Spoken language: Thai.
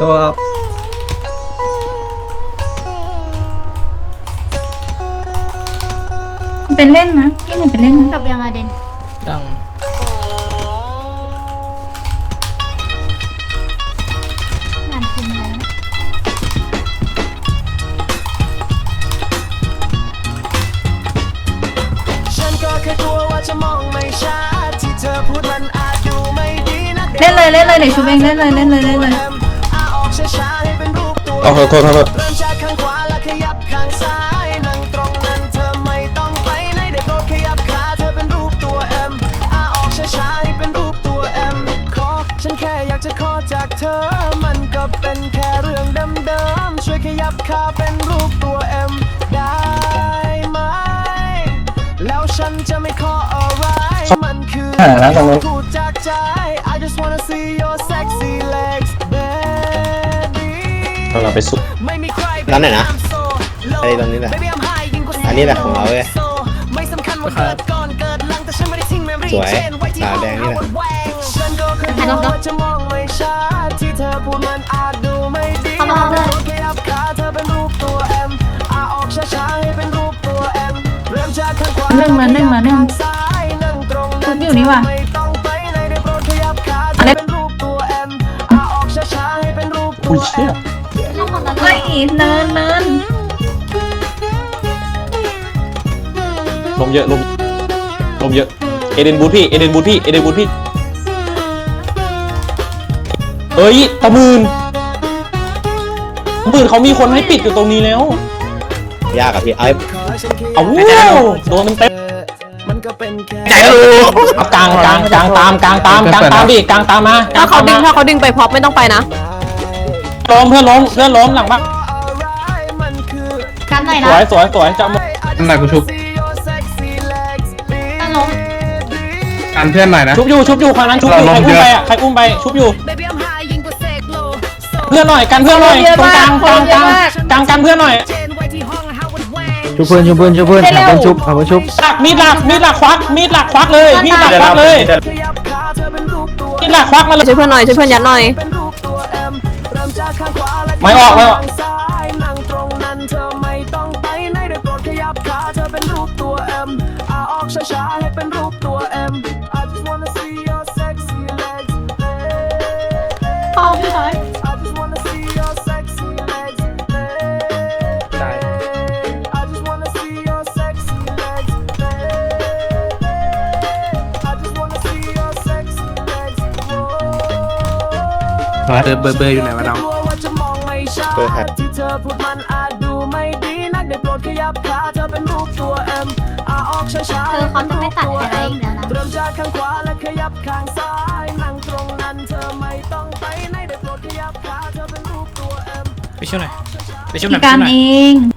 ตัวเป็นเล่นนะพี่หนึ่งเป็นเล่นนะจบยังอะเดนดังงานคุมแล้วฉันก็แค่กลัวว่าจะมองไม่ชัดที่เธอพูดมันอาจดูไม่ดีนะเล่นเลยเล่นเลยเดี๋ยวชูเองเล่นเลยเล่นเลยเล่นเลย รูปตัวโอ้โหโทษโทษโทษเริ่มจากข้างขวาแล้วขยับข้างซ้ายนั่งตรงนั้นเธอไม่ต้องไปไหนได้โปรดขยับขาเธอเป็นรูปตัว M อาออกช้าๆให้เป็นรูปตัว M ขอฉันแค่อยากจะขอจากเธอ มันก็เป็นแค่เรื่องเดิมๆช่วยขยับขาเป็นรูปตัว M ได้ไหมแล้วฉันจะไม่ขออะไรมันคือหาแล้วตรงนู้นพูดจากใจ I just wanna see เราไปสุดไม่มีใครร้านไหนนะไอ้ตรงนี้แหละ อันนี้แหละของเราเว้ยไม่สำคัญว่าเกิดก่อนเกิดหลังแต่ฉันไม่ได้ทิ้งแมรี่สวยเชนไว้ที่ตาห้องแดงนี่แหละเอาไว้ฉันก็เคยกลัวว่าจะมองไม่ชัดที่เธอพูดมันอาจดูไม่ดีเข้ามาเลยขยับขาเธอเป็นรูปตัว M อาออกช้าๆให้เป็นรูปตัว M เริ่มจากข้างขวาหนึ่งมาหนึ่งมาหนึ่งซ้ายนั่งตรงคุนั้ณนอยู่นี่ว่ะไม่ต้องไปไหนได้โปรดขยับขาเธอะอไรเป็นรูปตัว M อาออกช้าๆให้เป็นรูปตัว M เรื่องของนั้นเลเฮ้ยย เนินเนินลมเยอะลมลมเยอะ เอเดนบูธพี่ เอเดนบูธพี่ เอเดนบูธพี่เอ้ยตะมืนตะมืนเขามีคนให้ปิดอยู่ตรงนี้แล้ว ยากอะพี่เอาเอาโดนมันเต็มมันก็เป็นแค่ใจรู้เอากลางกลางกลางตามกลางตามกลางตามดิกลางตามมาถ้าเขาดึงถ้าเขาดึงไปพร็อปไม่ต้องไปนะล้มเพื่อนล้มเพื่อนล้มหลังบ้าน กันหน่อยสนะวยสวยสวยจะเอาหมดน้ำหนักกูชุบตั้งลงกันเพื่อนหน่อยนะ ชุบอยู่ชุบอยู่ครั้งนั้นชุบอยู่เราใครลงอุ้มเยอะไปอะใครอุ้มไปชุบอยู่ Baby I'm high ยิ่งกว่าเสกโลเพื่อนหน่อยกันเพื่อนหน่อยเยอะตรงมากกลางกลางคนกเยลาอะงมากกลางกันเพื่อนหน่อยเจนไว้ที่ห้อง how it went ชุบเพื่อนชุบเพื่อนชุบเพื่อนให้เร็วหาเพื่อนชุบหาเพื่อนชุบหลักมีดหลักมีดหลักควักมีดหลักควักเลยมีดหลักควักเลยขยับขาเธอเป็นรูปตัวมีดหลักควักมาเลยช่วยเพื่อนหน่อยช่วยเพื่อนยัดหน่อยเป็นรูปตัว M เริ่มจากข้างขวาและไม่ออกไม่ออก M อาออกช้าๆให้เป็นรูปตัว M I just wanna see your sexy legs พอพี่ถอย I just wanna see your sexy legs. I just wanna see your sexy legs. I just wanna see your sexy legs. เบอร์เบอร์เบอร์อยู่ไหนวะน้อง กลัวว่าจะมองไม่ชัด เบอร์ครับ ที่เธอพูดมันอาจดูไม่ดีนักได้ โปรดขยับขาเธอเป็นรูปตัว M อาออกช้าๆเธอเขาจะไม่ตัดอะไรอีกแล้วนะเริ่มจากข้างขวาและขยับข้างซ้ายนั่งตรงนั้นเธอไม่ต้องไปไหนได้โปรดขยับขาเธอเป็นรูปตัว M ไปช่วยหน่อยไปช่วยหน่พี่อยการเอง